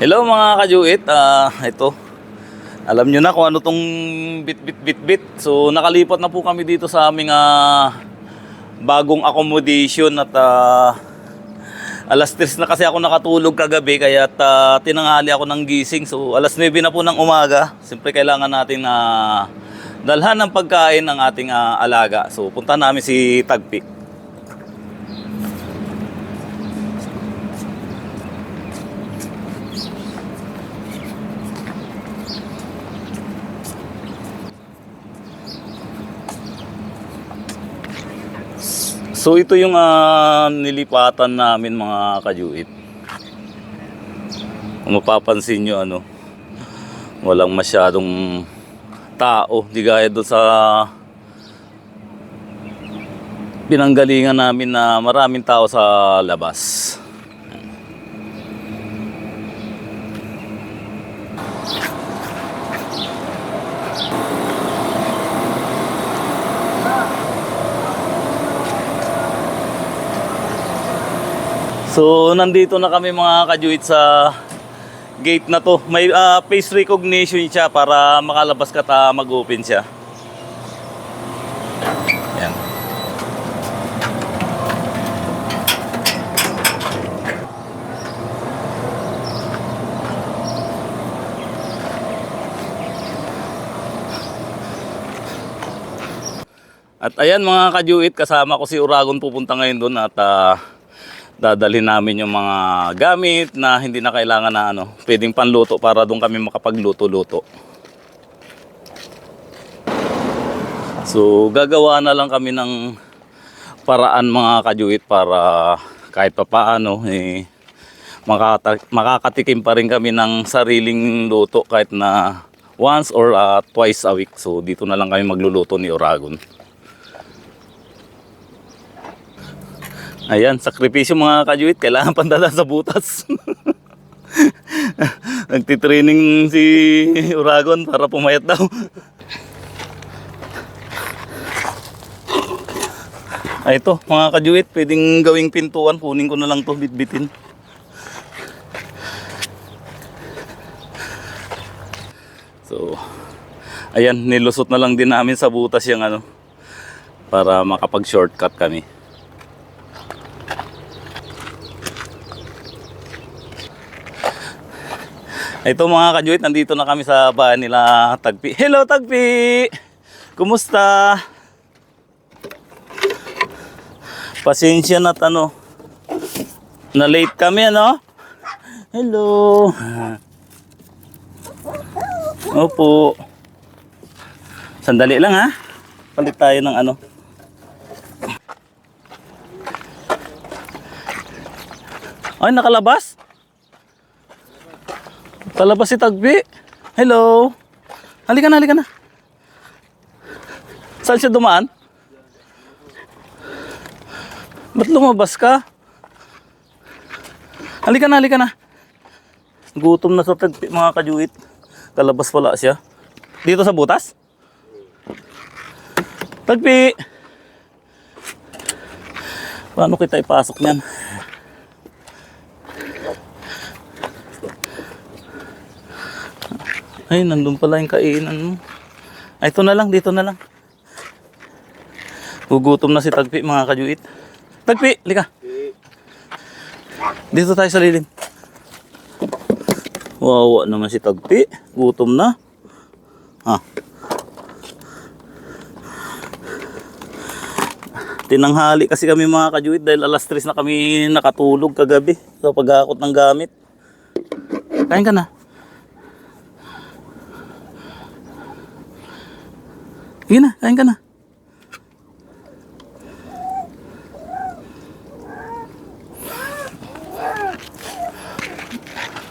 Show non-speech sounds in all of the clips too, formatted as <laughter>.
Hello mga kajuit, ah ito. Alam nyo na kung ano tong bit bit bit bit. So nakalipat na po kami dito sa aming ah, bagong accommodation at ah, alas 3 na kasi ako nakatulog kagabi kaya uh, tinanghali ako ng gising. So alas 9 na po ng umaga. Siyempre kailangan natin na dalhan ng pagkain ng ating ah, alaga. So punta namin si Tagpi. So ito yung ah, nilipatan namin mga kajuit. Kung mapapansin nyo ano, walang masyadong tao. Di gaya doon sa pinanggalingan namin na maraming tao sa labas. So, nandito na kami mga kajuit sa gate na to. May ah, face recognition siya para makalabas ka ta mag-open siya. Yan. At ayan mga kajuit, kasama ko si Uragon pupunta ngayon doon at ah, dadalhin namin yung mga gamit na hindi na kailangan na ano, pwedeng panluto para doon kami makapagluto-luto. So, gagawa na lang kami ng paraan mga kajuit para kahit pa paano eh, makakatikim pa rin kami ng sariling luto kahit na once or ah, twice a week. So, dito na lang kami magluluto ni Oragon. Ayan, sakripisyo mga kajuit, kailangan pandala sa butas. <laughs> Nagtitraining si Uragon para pumayat daw. Ay ito, mga kajuit, pwedeng gawing pintuan. Kunin ko na lang to bitbitin. So, ayan, nilusot na lang din namin sa butas yung ano, para makapag-shortcut kami. Ito mga kajuit, nandito na kami sa bahay nila Tagpi. Hello Tagpi! Kumusta? Pasensya na ano. Na late kami ano? Hello! Opo. Sandali lang ha. Palit tayo ng ano. Ay, nakalabas? Talabas si Tagbi. Hello. Halika na, halika na. Saan siya dumaan? Ba't lumabas ka? Halika na, halika na. Gutom na sa Tagbi, mga kajuit. Kalabas pala siya. Dito sa butas? Tagpi! Paano kita ipasok niyan? Ay, nandun pala yung kainan mo. Ay, ito na lang, dito na lang. Gugutom na si Tagpi, mga kajuit. Tagpi, lika. Dito tayo sa lilim. Wawa naman si Tagpi. Gutom na. Ha. Tinanghali kasi kami mga kajuit dahil alas 3 na kami nakatulog kagabi sa paghakot ng gamit. Kain ka na. Sige na, kain ka na.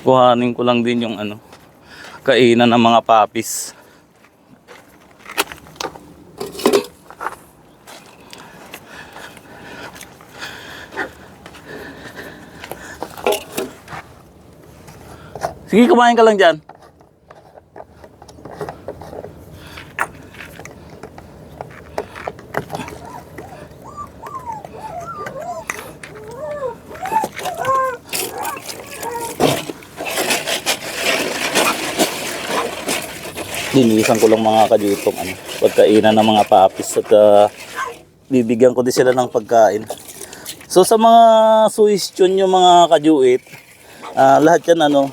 Kuhanin ko lang din yung ano, kainan ng mga papis. Sige, kumain ka lang dyan. Linisan ko lang mga kajuit itong ano, pagkainan ng mga papis at ah, bibigyan ko din sila ng pagkain. So sa mga suggestion yung mga kajuit, ah, lahat yan ano,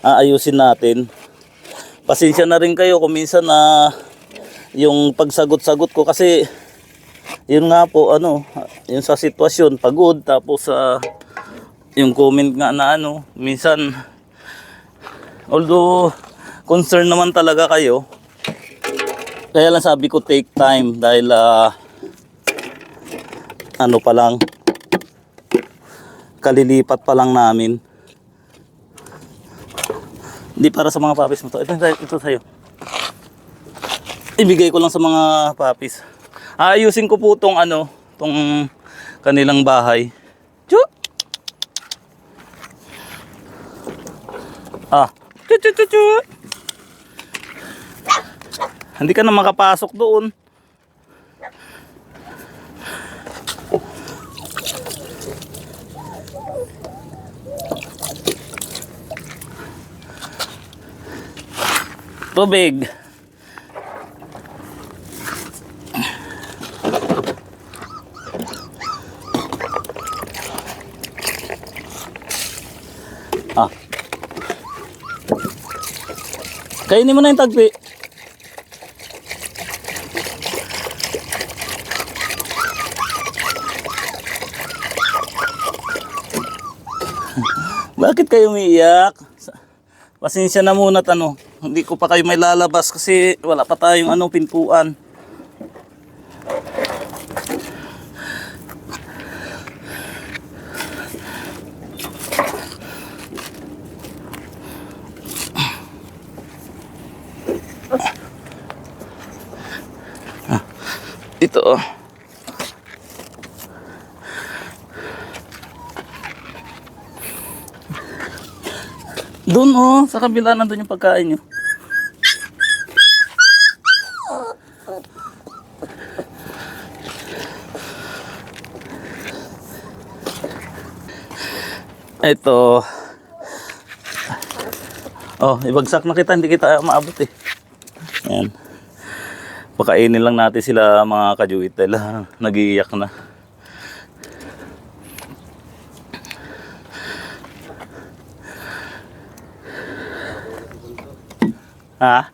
aayusin natin. Pasensya na rin kayo kung minsan na yung pagsagot-sagot ko kasi yun nga po ano, yung sa sitwasyon pagod tapos sa yung comment nga na ano, minsan although concern naman talaga kayo. Kaya lang sabi ko take time dahil ah, ano pa lang kalilipat pa lang namin. Hindi para sa mga papis mo to. Ito, ito, sa'yo. Ibigay ko lang sa mga papis aayusin ko po tong ano tong kanilang bahay. Chu! ah. Chu, chu, chu, chu. Hindi ka na makapasok doon tubig Ah. Kainin mo na yung tagpi. <laughs> Bakit kayo umiiyak? Pasensya na muna at ano. Hindi ko pa kayo may lalabas kasi wala pa tayong ano pintuan. Ito oh. Doon oh, sa kabila nandun yung pagkain nyo. Ito. Oh, ibagsak na kita, hindi kita maabot eh. Ayan. Pakainin lang natin sila mga kajuit dahil ah, nag-iiyak na. Ha?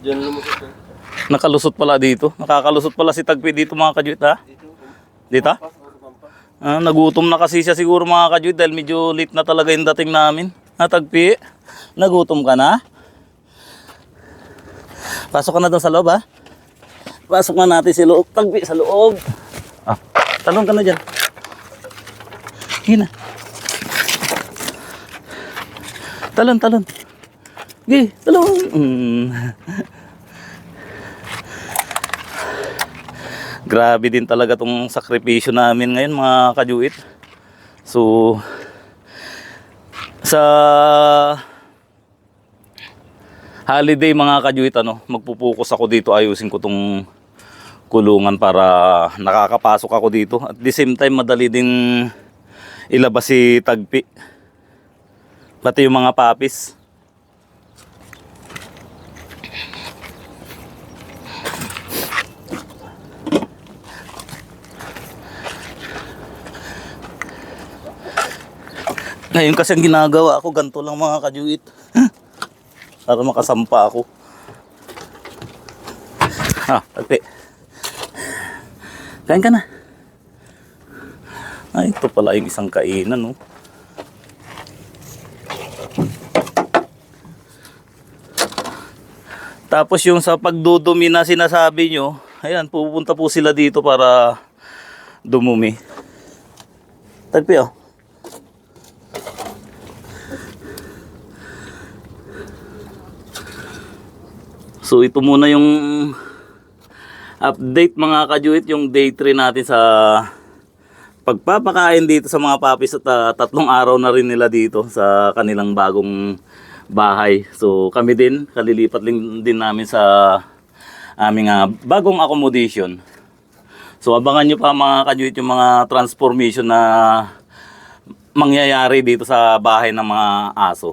Diyan lumusot ko. Nakalusot pala dito. Nakakalusot pala si Tagpi dito mga kajuit ha? Dito? Ah, nagutom na kasi siya siguro mga kajuit dahil medyo late na talaga yung dating namin. Ha, Tagpi? Nagutom ka na? Pasok ka na doon sa loob ha? Pasok na natin si loob. Tagpi sa loob. Ah, talong ka na dyan. Hina. Talon, talon. Gi, talon. Mm. Grabe din talaga tong sakripisyo namin ngayon mga kajuit. So, sa holiday mga kajuit, ano, magpupukus ako dito, ayusin ko tong kulungan para nakakapasok ako dito. At the same time, madali din ilabas si Tagpi. Pati yung mga papis. Ngayon kasi ang ginagawa ko, ganito lang mga kajuit. <laughs> Para makasampa ako. Ah, Tagpi. Kain ka na. Ay, ito pala yung isang kainan, no? Tapos yung sa pagdudumi na sinasabi nyo, ayan, pupunta po sila dito para dumumi. Tagpi, oh. So ito muna yung update mga kajuit yung day 3 natin sa pagpapakain dito sa mga papis at ah, tatlong araw na rin nila dito sa kanilang bagong bahay. So kami din, kalilipat din, namin sa aming ah, bagong accommodation. So abangan nyo pa mga kajuit yung mga transformation na mangyayari dito sa bahay ng mga aso.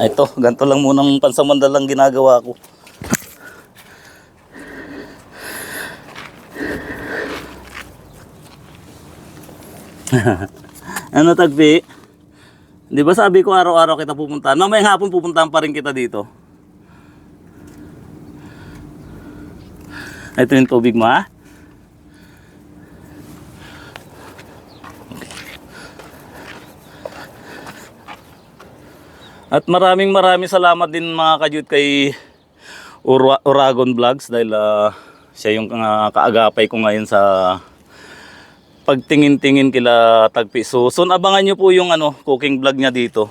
Ito, ganito lang munang pansamandalang ginagawa ko. <laughs> ano tagpi? Di ba sabi ko araw-araw kita pupuntahan? Mamayang hapon pupuntahan pa rin kita dito. Ito yung tubig mo ha? At maraming maraming salamat din mga kadyut kay Ura- Uragon Vlogs dahil ah, siya yung ah, kaagapay ko ngayon sa pagtingin-tingin kila Tagpi. So, soon abangan nyo po yung ano, cooking vlog niya dito.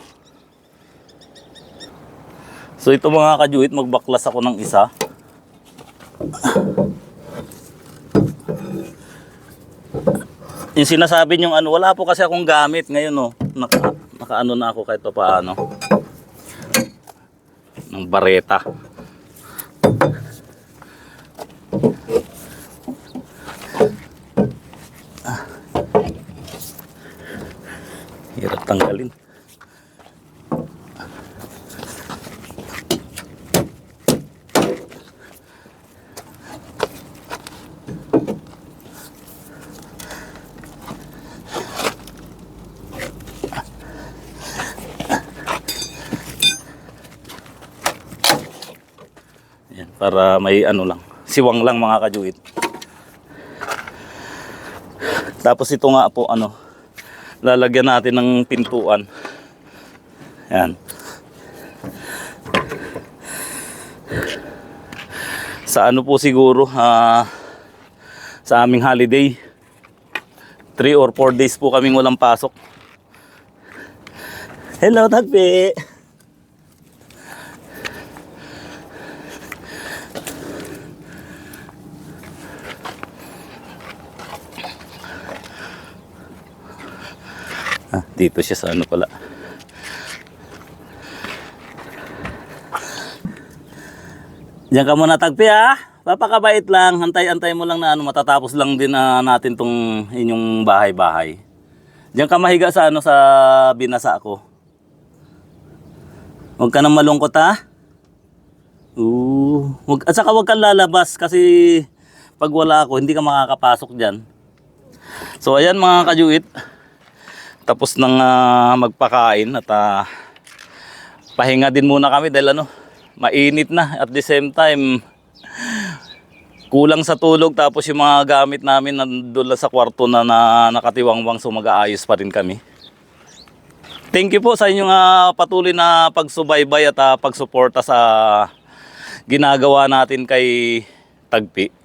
So ito mga kajuit, magbaklas ako ng isa. Yung sinasabi niyong ano, wala po kasi akong gamit ngayon no. Naka, nakaano na ako kahit pa paano. Ng bareta. Hirap tanggalin. Para may ano lang, siwang lang mga kajuit. Tapos ito nga po ano, lalagyan natin ng pintuan. Yan. Sa ano po siguro, ah, sa aming holiday, 3 or 4 days po kaming walang pasok. Hello, Tagpi! Dito siya sa ano pala. Diyan ka muna tagpi ha. Papakabait lang. Antay-antay mo lang na ano, matatapos lang din na natin tong inyong bahay-bahay. Diyan ka mahiga sa ano sa binasa ko. Huwag ka nang malungkot ha. Oo. At saka huwag kang lalabas kasi pag wala ako, hindi ka makakapasok dyan. So ayan mga kajuit tapos nang ah, magpakain at ah, pahinga din muna kami dahil ano, mainit na at the same time kulang sa tulog tapos yung mga gamit namin nandun sa kwarto na, na nakatiwangwang so mag-aayos pa rin kami. Thank you po sa inyong ah, patuloy na pagsubaybay at ah, pagsuporta sa ginagawa natin kay Tagpi.